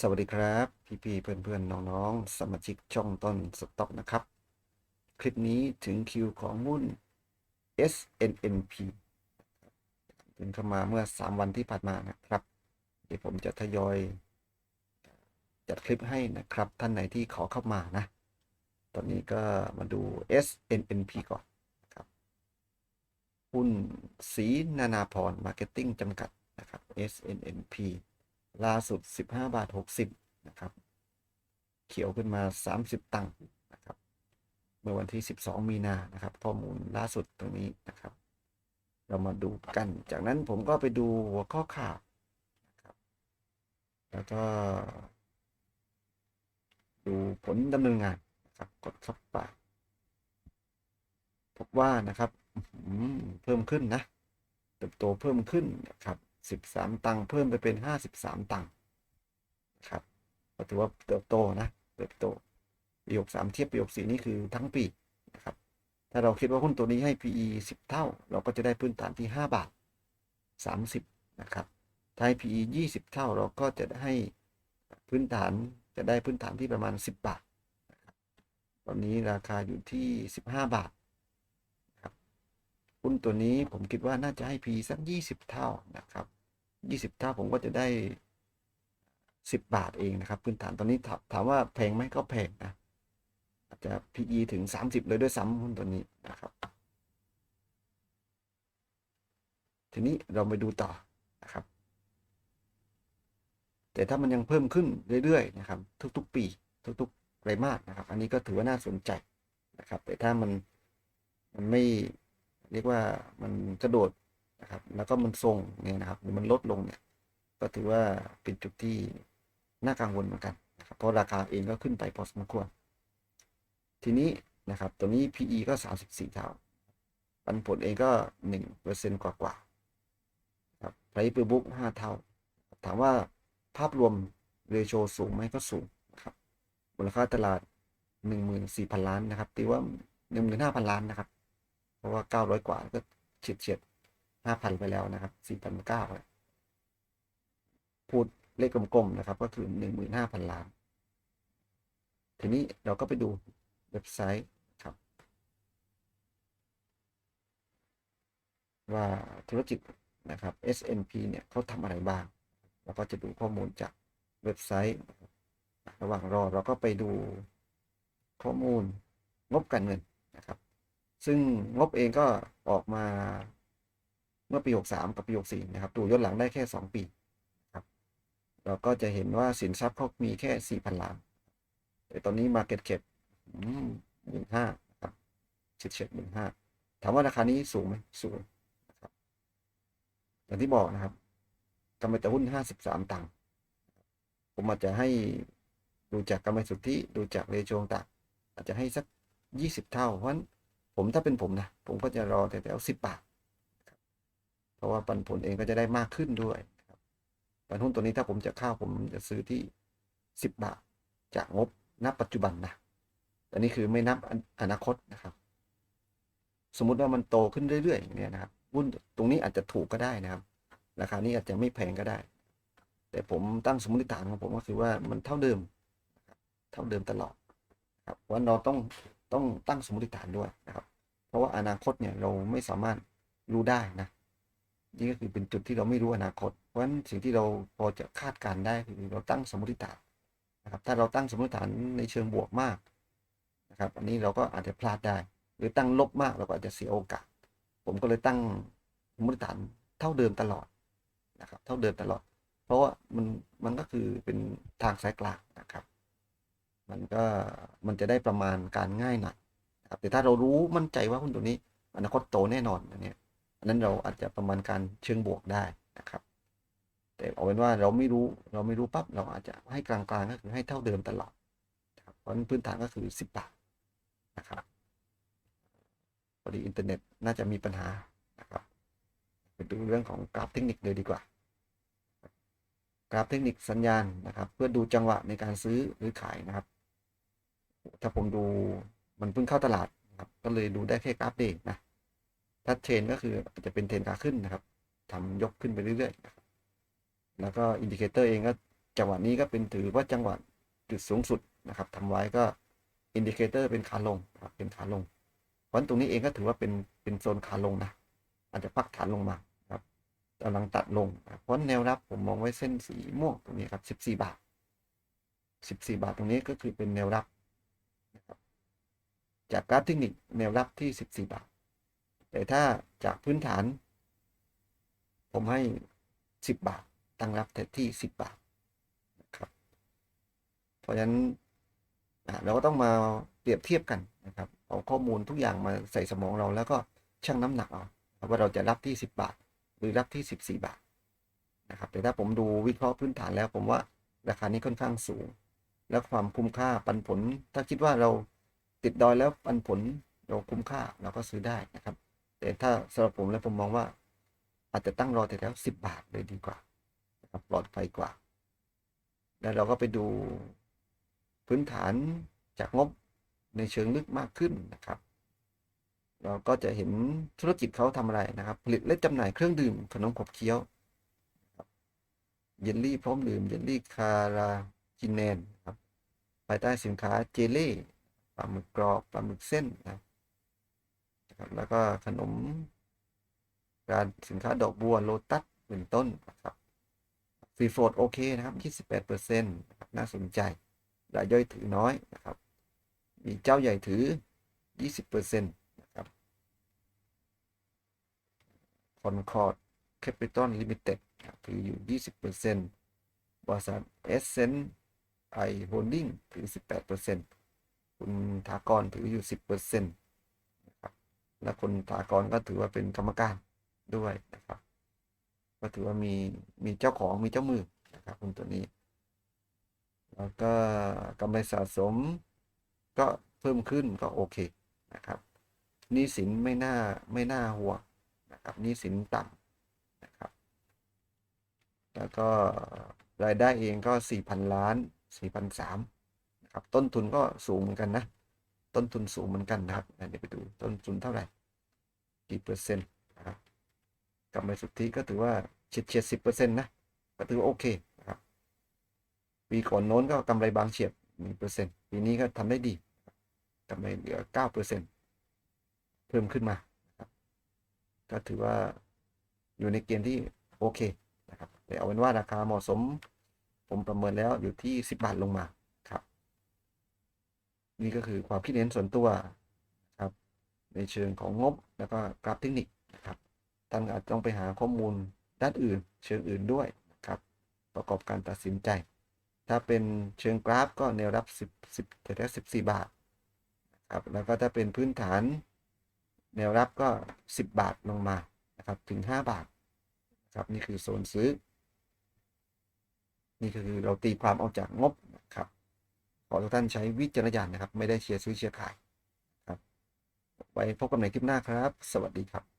สวัสดีครับ พี่ๆเพื่อนๆน้องๆ สมาชิกช่องต้นสต็อกนะครับ คลิปนี้ถึงคิวของหุ้น SNNP ถึงเข้ามาเมื่อ 3 วันที่ผ่านมานะครับ เดี๋ยวผมจะทยอย จัดคลิปให้นะครับ ท่านไหนที่ขอเข้ามานะ ตอนนี้ก็มาดู SNNP ก่อนครับหุ้นสีนานาพรมาร์เก็ตติ้งจำกัดนะครับ SNNP ล่าสุด 15 บาท 60 นะครับ เขียวขึ้นมา 30 ตังค์นะครับ เมื่อวันที่ 12 มีนานะครับ ข้อมูลล่าสุดตรงนี้นะครับ เรามาดูกัน จากนั้นผมก็ไปดูหัวข้อข่าวนะครับ แล้วก็ ดูผลดำเนินงานนะครับ กดเข้าไปพบว่านะครับเพิ่มขึ้นนะเติบโตเพิ่มขึ้นนะครับ 13 ตังค์เพิ่มไปเป็น 53 ตังค์นะครับก็ถือว่าเติบโตนะเติบโตปี63เทียบปี64นี่คือทั้งปีนะครับถ้าเราคิดว่าหุ้นตัวนี้ให้ PE 10 เท่า เราก็จะได้พื้นฐานที่ 5 บาท 30นะครับถ้าให้ PE 20 เท่าเราก็จะให้พื้นฐานจะได้พื้นฐานที่ประมาณ 10 บาทตอนนี้ราคาอยู่ที่ 15 บาทครับหุ้นตัวนี้ผมคิดว่าน่าจะให้ P สักยี่สิบเท่านะครับ ยี่สิบเท่าผมก็จะได้สิบบาทเองนะครับ พื้นฐานตอนนี้ถามถามว่าแพงไหมก็แพงนะอาจจะ PE ถึงสามสิบเลยด้วยซ้ำหุ้นตัวนี้นะครับ ทีนี้เราไปดูต่อนะครับ แต่ถ้ามันยังเพิ่มขึ้นเรื่อยๆนะครับ ทุกๆ ปี ทุกๆไตรมาสนะครับ อันนี้ก็ถือว่าน่าสนใจนะครับ แต่ถ้ามันมันไม่เรียกว่ามันกระโดด นะครับ แล้วก็มันทรงเนี่ยนะครับหรือมันลดลงเนี่ย ก็ถือว่าเป็นจุดที่น่ากังวลเหมือนกันนะครับเพราะราคาเองก็ขึ้นไปพอสมควร ทีนี้นะครับ ตัวนี้ PE ก็ 34 เท่า ปันผลเองก็1เปอร์เซ็นต์กว่าๆครับ Price per book 5เท่า ถามว่าภาพรวมเรโชสูงไหมก็สูงนะครับ มูลค่าตลาด 14,000 ล้านนะครับตีว่า 15,000 ล้านนะครับ เพราะว่าเก้าร้อยกว่าก็เฉียดเฉียด ห้าพันไปแล้วนะครับสี่พันเก้าพูดเลขกลมๆนะครับ ก็คือหนึ่งหมื่นห้าพันล้าน ทีนี้เราก็ไปดูเว็บไซต์ครับ ว่าธุรกิจนะครับ S&P เนี่ยเขาทำอะไรบ้าง เราก็จะดูข้อมูลจากเว็บไซต์ ระหว่างรอเราก็ไปดูข้อมูลงบการเงินนะครับ ซึ่งงบเองก็ออกมา เมื่อปี 63 กับปี 64 นะครับ ดูย้อนหลังได้แค่ 2 ปีครับเราก็จะเห็นว่าสินทรัพย์เขามีแค่ 4,000 ล้าน แต่ตอนนี้ Market Cap หมื่นห้าครับเฉียดเฉียดหมื่นห้าถามว่าราคานี้สูงไหมสูงนะครับอย่างที่บอกนะครับกำไรต่อหุ้น 53 ตังค์ผมอาจจะให้ดูจากกำไรสุทธิดูจากเรโชต่างอาจจะให้สัก 20 เท่า เพราะฉะนั้นผมถ้าเป็นผมนะ ผมก็จะรอแต่แถวสิบบาท เพราะว่าปันผลเองก็จะได้มากขึ้นด้วยครับปันหุ้นตัวนี้ถ้าผมจะเข้าผมจะซื้อที่สิบบาท จากงบณปัจจุบันนะอันนี้คือไม่นับอนาคตนะครับ สมมุติว่ามันโตขึ้นเรื่อยๆอย่างเงี้ยนะครับหุ้นตรงนี้อาจจะถูกก็ได้นะครับ ราคานี้อาจจะไม่แพงก็ได้ แต่ผมตั้งสมมติฐานของผมก็คือว่ามันเท่าเดิมเท่าเดิมตลอดครับว่าเราต้องต้องตั้งสมมติฐานด้วยนะครับ เพราะว่าอนาคตเนี่ยเราไม่สามารถรู้ได้นะ นี่ก็คือเป็นจุดที่เราไม่รู้อนาคต เพราะฉะนั้นสิ่งที่เราพอจะคาดการได้คือเราตั้งสมมติฐานนะครับ ถ้าเราตั้งสมมติฐานในเชิงบวกมากนะครับ อันนี้เราก็อาจจะพลาดได้ หรือตั้งลบมากเราก็อาจจะเสียโอกาส ผมก็เลยตั้งสมมติฐานเท่าเดิมตลอดนะครับ เท่าเดิมตลอด เพราะว่ามันมันก็คือเป็นทางสายกลางนะครับ มันก็มันจะได้ประมาณการง่ายหน่อยนะครับแต่ถ้าเรารู้มั่นใจว่าหุ้นตัวนี้ อนาคตโตแน่นอนอันนี้ นั้นเราอาจจะประมาณการเชิงบวกได้นะครับ แต่เอาเป็นว่าเราไม่รู้เราไม่รู้ปั๊บเราอาจจะให้กลางๆก็คือให้เท่าเดิมตลอดเพราะพื้นฐานก็คือสิบบาทนะครับพอดีอินเทอร์เน็ตน่าจะมีปัญหานะครับไปดูเรื่องของกราฟเทคนิคเลยดีกว่า กราฟเทคนิคสัญญาณนะครับ เพื่อดูจังหวะในการซื้อหรือขายนะครับ ถ้าผมดูมันเพิ่งเข้าตลาดนะครับ ก็เลยดูได้แค่กราฟเดย์นะ ถ้าเทรนก็คืออาจจะเป็นเทรนขาขึ้นนะครับทำยกขึ้นไปเรื่อยๆ แล้วก็อินดิเคเตอร์เองก็จังหวะนี้ก็เป็นถือว่าจังหวะจุดสูงสุดนะครับทำไว้ก็อินดิเคเตอร์เป็นขาลงครับเป็นขาลงเพราะฉะนั้นตรงนี้เองก็ถือว่าเป็นเป็นโซนขาลงนะ อาจจะพักฐานลงมาครับกำลังตัดลง เพราะแนวรับผมมองไว้เส้นสีม่วงตรงนี้ครับ 14 บาท 14 บาทตรงนี้ก็คือเป็นแนวรับนะครับจากกราฟเทคนิคแนวรับที่ 14 บาท แต่ถ้าจากพื้นฐาน ผมให้ 10 บาท ตั้งรับแต่ที่ 10 บาทนะครับ เพราะฉะนั้นเราก็ต้องมาเปรียบเทียบกันนะครับเอาข้อมูลทุกอย่างมาใส่สมองเราแล้วก็ชั่งน้ำหนักเอาว่าเราจะรับที่ 10 บาท หรือรับที่ 14 บาทนะครับแต่ถ้าผมดูวิเคราะห์พื้นฐานแล้ว ผมว่าราคานี้ค่อนข้างสูง และความคุ้มค่าปันผล ถ้าคิดว่าเราติดดอยแล้วปันผลเราคุ้มค่าเราก็ซื้อได้นะครับ แต่ถ้าสำหรับผมแล้วผมมองว่า อาจจะตั้งรอแต่แล้วสิบบาทเลยดีกว่านะครับปลอดภัยกว่า แล้วเราก็ไปดูพื้นฐานจากงบในเชิงลึกมากขึ้นนะครับ เราก็จะเห็นธุรกิจเขาทำอะไรนะครับ ผลิตและจำหน่ายเครื่องดื่มขนมขบเคี้ยวเยลลี่พร้อมดื่มเยลลี่คาราจินแนนครับภายใต้สินค้าเจเล่ปลาหมึกกรอบปลาหมึกเส้นนะครับ นะครับแล้วก็ขนม การสินค้าดอกบัวโลตัสเป็นต้นนะครับฟรีโฟดโอเคนะครับ 28%นะครับน่าสนใจรายย่อยถือน้อยนะครับ มีเจ้าใหญ่ถือ 20%นะครับคอนคอร์ดแคปิตอลลิมิเต็ดถืออยู่ 20%บริษัทเอสเซนไอโฮลดิ้งถือ 18%คุณถากรถืออยู่ 10%นะครับ และคุณถากรก็ถือว่าเป็นกรรมการด้วยนะครับ ก็ถือว่ามีมีเจ้าของมีเจ้ามือนะครับคุณตัวนี้ แล้วก็กำไรสะสมก็เพิ่มขึ้นก็โอเคนะครับนี้สินไม่น่าไม่น่าห่วงนะครับนี้สินต่ำนะครับ แล้วก็รายได้เองก็ 4,000 ล้าน4,003นะครับต้นทุนก็สูงเหมือนกันนะ ต้นทุนสูงเหมือนกันนะครับเดี๋ยวไปดูต้นทุนเท่าไหร่กี่เปอร์เซ็นต์นะครับกำไรสุทธิก็ถือว่าเฉียดเฉียดสิบเปอร์เซ็นต์นะก็ถือว่าโอเคนะครับปีก่อนโน้นก็กำไรบางเฉียบหนึ่งเปอร์เซ็นต์ปีนี้ก็ทำได้ดีกำไรเหลือเก้าเปอร์เซ็นต์เพิ่มขึ้นมานครับก็ถือว่าอยู่ในเกณฑ์ที่โอเคนะครับแต่เอาเป็นว่าราคาเหมาะสม ผมประเมินแล้วอยู่ที่สิบบาทลงมา นี่ก็คือความคิดเห็นส่วนตัวครับ ในเชิงของงบแล้วก็กราฟเทคนิคนะครับท่านอาจต้องไปหาข้อมูลด้านอื่น เชิงอื่นด้วยนะครับ ประกอบการตัดสินใจ ถ้าเป็นเชิงกราฟก็แนวรับ 10 10แต่ถ้า14 บาทนะครับแล้วก็ถ้าเป็นพื้นฐาน แนวรับก็ 10 บาทลงมานะครับถึง 5 บาทครับนี่คือโซนซื้อ นี่คือเราตีความเอาจากงบนะครับ ขอทุกท่านใช้วิจารณญาณนะครับ ไม่ได้เชียร์ซื้อเชียร์ขายครับ ไว้พบกันในคลิปหน้าครับ สวัสดีครับ